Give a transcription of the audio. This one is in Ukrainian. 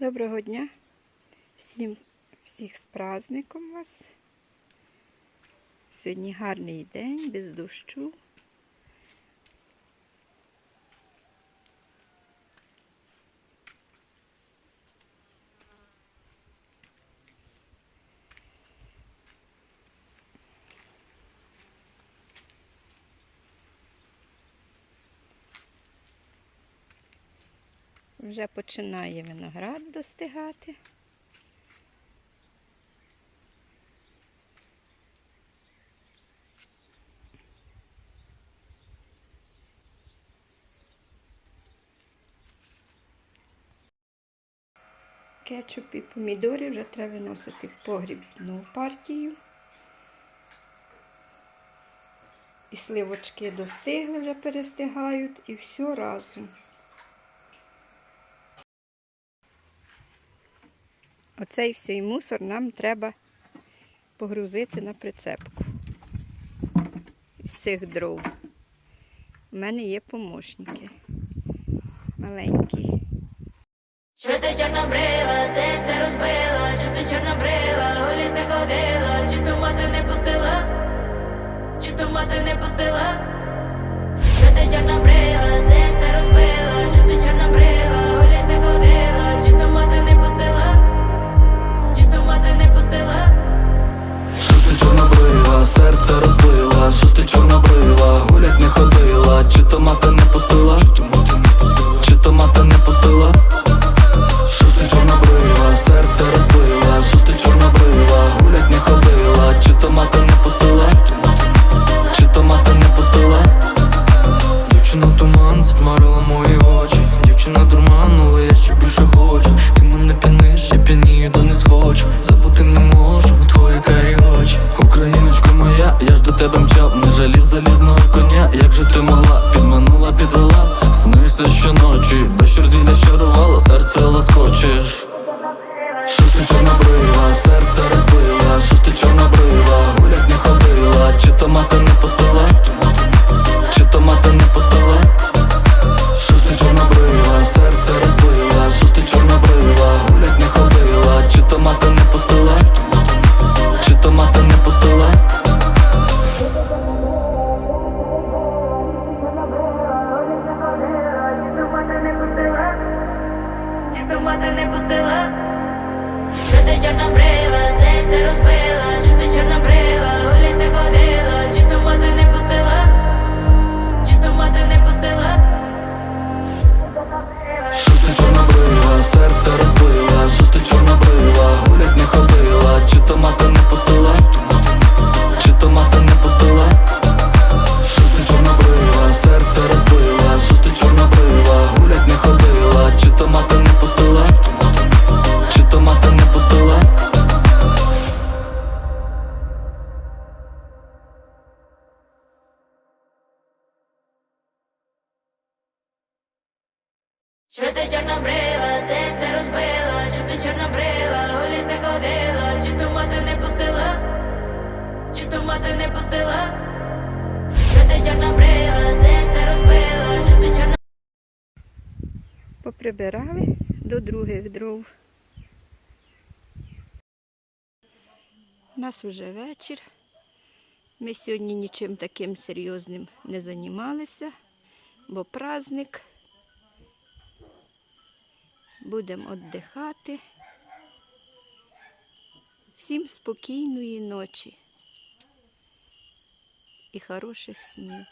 Доброго дня. Всім всіх з праздником вас. Сьогодні гарний день, без дощу. Вже починає виноград достигати. Кетчуп і помідори вже треба виносити в погріб одну партію. І сливочки достигли, вже перестигають, і все разом. Оцей всій мусор нам треба погрузити на прицепку з цих дров. У мене є помощники. Маленькі. Що ти чорнобрива, серце розбила, що ти чорнобрива, гулять не ходила, чи то мати не пустила, чи то мати не пустила, що ти чорнобрива, серце снишся щоночі. Без зілля щарувала, серце ласкочеш мати не пустила, що ти чорнобрива, серце розбила, що ти чорнобрива, Що ти чорнобрива, серце розбила, що ти чорнобрива, гулять не ходила, чи то мати не пустила, чи то мати не пустила, що ти чорнобрива, серце розбила, що ти чорнобрива. Поприбирали до других дров. У нас вже вечір. Ми сьогодні нічим таким серйозним не займалися, бо праздник. Будемо віддихати. Всім спокійної ночі і хороших снів.